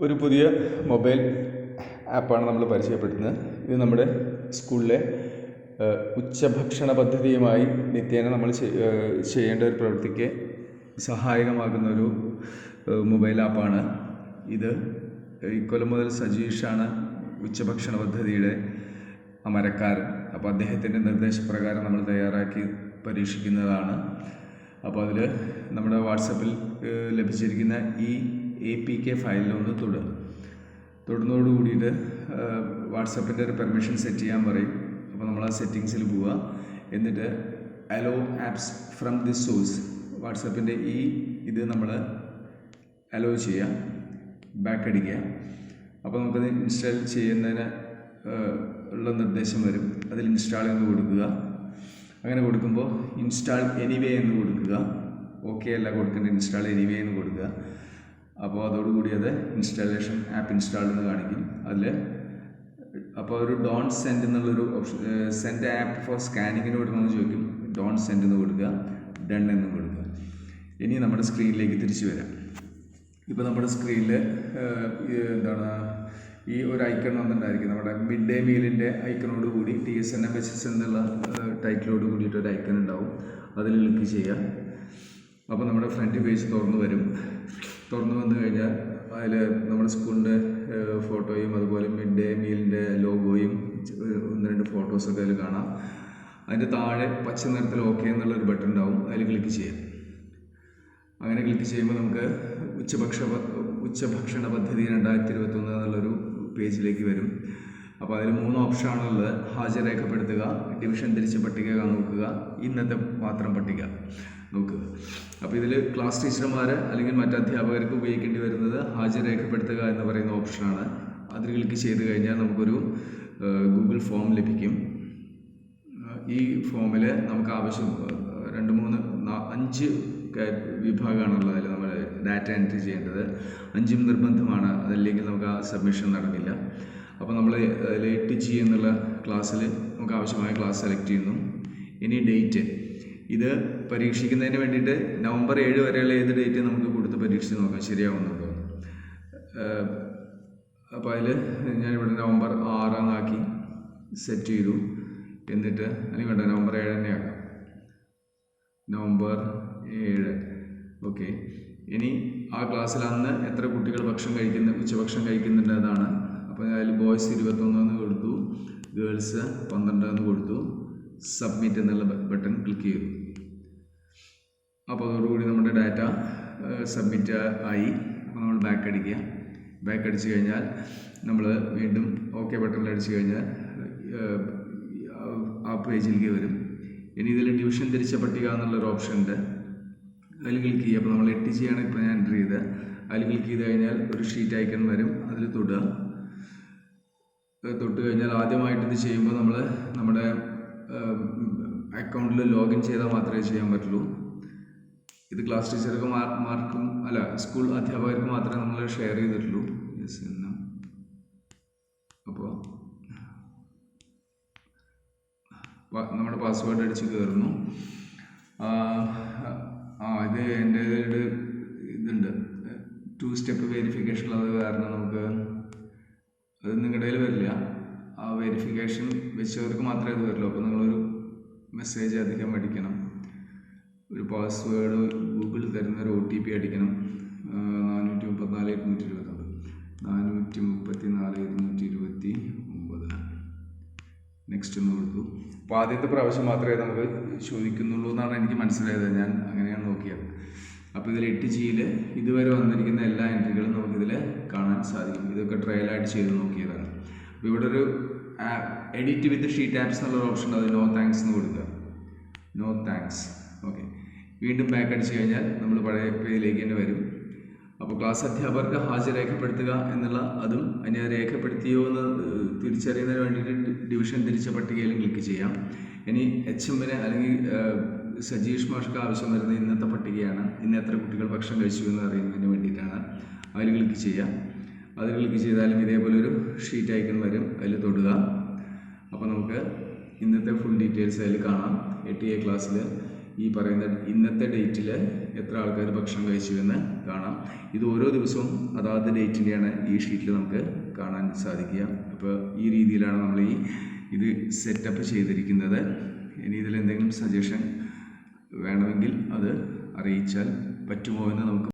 ഒരു പുതിയ മൊബൈൽ ആപ്പാണ് നമ്മൾ പരിചയപ്പെടുത്തുന്നത്. ഇത് നമ്മുടെ സ്കൂളിലെ ഉച്ചഭക്ഷണ പദ്ധതിയുമായി നിത്യേന നമ്മൾ ചെയ്- ചെയ്യേണ്ട ഒരു പ്രവൃത്തിക്ക് സഹായകമാകുന്ന ഒരു മൊബൈൽ ആപ്പാണ് ഇത്. ഇക്കൊല്ലം മുതൽ സജീഷാണ് ഉച്ചഭക്ഷണ പദ്ധതിയുടെ അമരക്കാരൻ. അപ്പോൾ അദ്ദേഹത്തിന്റെ നിർദ്ദേശപ്രകാരം നമ്മൾ തയ്യാറാക്കി പരീക്ഷിക്കുന്നതാണ്. അപ്പോൾ അതിൽ നമ്മുടെ വാട്സപ്പിൽ ലഭിച്ചിരിക്കുന്ന ഈ എ പി കെ ഫയലിലൊന്ന് തൊടുക തൊടുന്നതോട് കൂടിയിട്ട് വാട്സപ്പിന്റെ ഒരു പെർമിഷൻ സെറ്റ് ചെയ്യാൻ പറയും. അപ്പോൾ നമ്മൾ ആ സെറ്റിങ്സിൽ പോവുക എന്നിട്ട് allow apps from this source വാട്സപ്പിന്റെ ഈ ഇത് നമ്മൾ അലോ ചെയ്യുക ബാക്ക് അടിക്കുക. അപ്പോൾ നമുക്കത് ഇൻസ്റ്റാൾ ചെയ്യുന്നതിന് ഉള്ള നിർദ്ദേശം വരും. അതിൽ ഇൻസ്റ്റാൾ എന്ന് കൊടുക്കുക. അങ്ങനെ കൊടുക്കുമ്പോൾ ഇൻസ്റ്റാൾ എനിവേ എന്ന് കൊടുക്കുക. ഓക്കെ അല്ല കൊടുക്കേണ്ട. ഇൻസ്റ്റാൾ എനിവേ എന്ന് കൊടുക്കുക. അപ്പോൾ അതോടുകൂടി അത് ഇൻസ്റ്റാളേഷൻ ആപ്പ് ഇൻസ്റ്റാൾ എന്ന് കാണിക്കും. അതിൽ അപ്പോൾ ഒരു ഡോൺ സെൻഡ് എന്നുള്ളൊരു ഓപ്ഷൻ സെൻഡ് ആപ്പ് ഫോർ സ്കാനിങ്ങിന് കൊടുക്കണമെന്ന് ചോദിക്കും. ഡോൺ സെൻഡ് എന്ന് കൊടുക്കുക ഡൺ എന്ന് കൊടുക്കുക. ഇനി നമ്മുടെ സ്ക്രീനിലേക്ക് തിരിച്ചു വരാം. ഇപ്പോൾ നമ്മുടെ സ്ക്രീനിൽ എന്താണ് ഈ ഒരു ഐക്കൺ വന്നിട്ടുണ്ടായിരിക്കും. നമ്മുടെ മിഡ് ഡേ മീലിന്റെ ഐക്കണോട് കൂടി T S N M H S എന്നുള്ള ടൈറ്റിലോട് കൂടിയിട്ട് ഒരു ഐക്കൺ ഉണ്ടാവും. അതിൽ ക്ലിക്ക് ചെയ്യുക അപ്പോൾ നമ്മുടെ ഫ്രണ്ട് പേജ് തുറന്നു വരും. തുറന്നു വന്നു കഴിഞ്ഞാൽ അതിൽ നമ്മുടെ സ്കൂളിന്റെ ഫോട്ടോയും അതുപോലെ മിഡ് ഡേ മീലിന്റെ ലോഗോയും ഒന്ന് രണ്ട് ഫോട്ടോസൊക്കെ അതിൽ കാണാം. അതിന്റെ താഴെ പച്ച നിറത്തിൽ ഓക്കെ എന്നുള്ളൊരു ബട്ടൺ ഉണ്ടാവും. അതിൽ ക്ലിക്ക് ചെയ്യാം. അങ്ങനെ ക്ലിക്ക് ചെയ്യുമ്പോൾ നമുക്ക് ഉച്ചഭക്ഷ ഉച്ചഭക്ഷണ പദ്ധതി രണ്ടായിരത്തി ഇരുപത്തൊന്ന് എന്നുള്ളൊരു പേജിലേക്ക് വരും. അപ്പോൾ അതിൽ മൂന്ന് ഓപ്ഷനാണുള്ളത്. ഹാജർ രേഖപ്പെടുത്തുക ഡിവിഷൻ തിരിച്ച പട്ടിക നോക്കുക ഇന്നത്തെ പാത്രം പട്ടിക നോക്കുക. അപ്പോൾ ഇതിൽ ക്ലാസ് ടീച്ചർമാർ അല്ലെങ്കിൽ മറ്റ് അധ്യാപകർക്ക് ഉപയോഗിക്കേണ്ടി വരുന്നത് ഹാജർ രേഖപ്പെടുത്തുക എന്ന് പറയുന്ന ഓപ്ഷനാണ്. അതിൽ ക്ലിക്ക് ചെയ്ത് കഴിഞ്ഞാൽ നമുക്കൊരു ഗൂഗിൾ ഫോം ലഭിക്കും. ഈ ഫോമിൽ നമുക്ക് ആവശ്യം രണ്ട് മൂന്ന് അഞ്ച് വിഭാഗമാണുള്ളത് അതിൽ നമ്മൾ ഡാറ്റ എൻട്രി ചെയ്യേണ്ടത്. അഞ്ചും നിർബന്ധമാണ്. അതല്ലെങ്കിൽ നമുക്ക് ആ സബ്മിഷൻ നടക്കില്ല. അപ്പോൾ നമ്മൾ ലേറ്റ് ജി എന്നുള്ള ക്ലാസ്സിൽ നമുക്ക് ആവശ്യമായ ക്ലാസ് സെലക്ട് ചെയ്യുന്നു. ഇനി ഡേറ്റ് ഇത് പരീക്ഷിക്കുന്നതിന് വേണ്ടിയിട്ട് നവംബർ ഏഴ് വരെയുള്ള ഏത് ഡേറ്റ് നമുക്ക് കൊടുത്ത് പരീക്ഷിച്ച് നോക്കാം. ശരിയാവുന്നുണ്ടോ അപ്പോൾ അതിൽ ഞാനിവിടെ നവംബർ ആറാന്നാക്കി സെറ്റ് ചെയ്തു. എന്നിട്ട് അല്ലെങ്കിൽ വേണ്ട നവംബർ ഏഴ് തന്നെ ആക്കാം. നവംബർ ഏഴ്. ഓക്കെ ഇനി ആ ക്ലാസ്സിൽ അന്ന് എത്ര കുട്ടികൾ ഭക്ഷണം കഴിക്കുന്ന ഉച്ചഭക്ഷണം കഴിക്കുന്നുണ്ട് അതാണ് അപ്പോൾ അതിൽ ബോയ്സ് ഇരുപത്തൊന്നെന്ന് കൊടുത്തു ഗേൾസ് പന്ത്രണ്ടെന്ന് കൊടുത്തു സബ്മിറ്റ് എന്നുള്ള ബട്ടൺ ക്ലിക്ക് ചെയ്തു. അപ്പോൾ അതോടുകൂടി നമ്മുടെ ഡാറ്റ സബ്മിറ്റ് ആയി. അപ്പോൾ നമ്മൾ ബാക്ക് അടിക്കുക. ബാക്ക് അടിച്ചു കഴിഞ്ഞാൽ നമ്മൾ വീണ്ടും ഓക്കെ ബട്ടണിൽ അടിച്ചു കഴിഞ്ഞാൽ ആ പേജിലേക്ക് വരും. ഇനി ഇതിൽ ട്യൂഷൻ തിരിച്ച പട്ടിക എന്നുള്ളൊരു ഓപ്ഷൻ ഉണ്ട്. അതിൽ ക്ലിക്ക് ചെയ്യുക. അപ്പോൾ നമ്മൾ എട്ട് ചെയ്യാണ് ഇപ്പോൾ ഞാൻ എന്റർ ചെയ്തത്. അതിൽ ക്ലിക്ക് ചെയ്ത് കഴിഞ്ഞാൽ ഒരു ഷീറ്റ് ഐക്കൺ വരും. അതിൽ തൊടുക. തൊട്ട് കഴിഞ്ഞാൽ ആദ്യമായിട്ട് ഇത് ചെയ്യുമ്പോൾ നമ്മൾ നമ്മുടെ അക്കൗണ്ടിൽ ലോഗിൻ ചെയ്താൽ മാത്രമേ ചെയ്യാൻ പറ്റുള്ളൂ. ഇത് ക്ലാസ് ടീച്ചർക്ക് മാർ- മാർക്കും അല്ല സ്കൂൾ അധ്യാപകർക്ക് മാത്രമേ നമ്മൾ ഷെയർ ചെയ്തിട്ടുള്ളൂ. യെസ് എന്ന അപ്പോൾ നമ്മുടെ പാസ്വേഡ് അടിച്ച് കയറുന്നു ആ ഇത് എന്റെ ഇതുണ്ട്. ടു സ്റ്റെപ്പ് വെരിഫിക്കേഷൻ ഉള്ളത് കാരണം നമുക്ക് അത് നിങ്ങളുടെ കയ്യിൽ വരില്ല. ആ വെരിഫിക്കേഷൻ വെച്ചവർക്ക് മാത്രമേ ഇത് വരുള്ളൂ അപ്പോൾ നിങ്ങളൊരു മെസ്സേജ് അധികം അടിക്കണം ഒരു പാസ്വേഡ് ഗൂഗിൾ തരുന്ന ഒരു ഒ ടി പി അടിക്കണം. നാനൂറ്റി മുപ്പത്തിനാല് ഇരുന്നൂറ്റി ഇരുപത്തൊമ്പത് നാനൂറ്റി മുപ്പത്തി നാല് ഇരുന്നൂറ്റി ഇരുപത്തി ഒമ്പത് നെക്സ്റ്റ് എന്ന് കൊടുത്തു. അപ്പോൾ ആദ്യത്തെ പ്രാവശ്യം മാത്രമേ നമുക്ക് ചോദിക്കുന്നുള്ളൂ എന്നാണ് എനിക്ക് മനസ്സിലായത്. ഞാൻ അങ്ങനെയാണ് നോക്കിയത്. അപ്പോൾ ഇതിൽ എട്ട് ജിയിൽ ഇതുവരെ വന്നിരിക്കുന്ന എല്ലാ എൻട്രികളും നമുക്കിതിൽ കാണാൻ സാധിക്കും. ഇതൊക്കെ ട്രയലായിട്ട് ചെയ്ത് നോക്കിയതാണ്. അപ്പോൾ ഇവിടെ ഒരു എഡിറ്റ് വിത്ത് ഷീറ്റ് ആപ്സ് എന്നുള്ള ഓപ്ഷൻ അത് നോ താങ്ക്സ് എന്ന് കൊടുക്കുക. നോ താങ്ക്സ് ഓക്കെ വീണ്ടും ബാക്ക് അടിച്ചു കഴിഞ്ഞാൽ നമ്മൾ പഴയ പേജിലേക്ക് തന്നെ വരും. അപ്പോൾ ക്ലാസ് അധ്യാപകർക്ക് ഹാജർ രേഖപ്പെടുത്തുക എന്നുള്ള അതും അതിനെ രേഖപ്പെടുത്തിയോ എന്ന് തിരിച്ചറിയുന്നതിന് വേണ്ടിയിട്ട് ഡിവിഷൻ തിരിച്ച പട്ടികയിലും ക്ലിക്ക് ചെയ്യാം. ഇനി എച്ച് എമ്മിന് അല്ലെങ്കിൽ സജീഷ് മാഷ്ക്ക് ആവശ്യം വരുന്ന ഇന്നത്തെ പട്ടികയാണ്. ഇന്ന് എത്ര കുട്ടികൾ ഭക്ഷണം കഴിച്ചു എന്ന് അറിയുന്നതിന് വേണ്ടിയിട്ടാണ് അതിൽ ക്ലിക്ക് ചെയ്യാം അതിൽ ക്ലിക്ക് ചെയ്താലും ഇതേപോലെ ഒരു ഷീറ്റ് ഐക്കൺ വരും. അതിൽ തൊടുക. അപ്പോൾ നമുക്ക് ഇന്നത്തെ ഫുൾ ഡീറ്റെയിൽസ് അതിൽ കാണാം. എട്ട് എ ക്ലാസ്സിൽ ഈ പറയുന്ന ഇന്നത്തെ ഡേറ്റിൽ എത്ര ആൾക്കാർ ഭക്ഷണം കഴിച്ചു എന്ന് കാണാം. ഇത് ഓരോ ദിവസവും അതാത് ഡേറ്റിന്റെയാണ് ഈ ഷീറ്റിൽ നമുക്ക് കാണാൻ സാധിക്കുക. അപ്പോൾ ഈ രീതിയിലാണ് നമ്മൾ ഈ ഇത് സെറ്റപ്പ് ചെയ്തിരിക്കുന്നത്. ഇനി ഇതിൽ എന്തെങ്കിലും സജഷൻ വേണമെങ്കിൽ അത് അറിയിച്ചാൽ പറ്റുമോ എന്ന് നമുക്ക്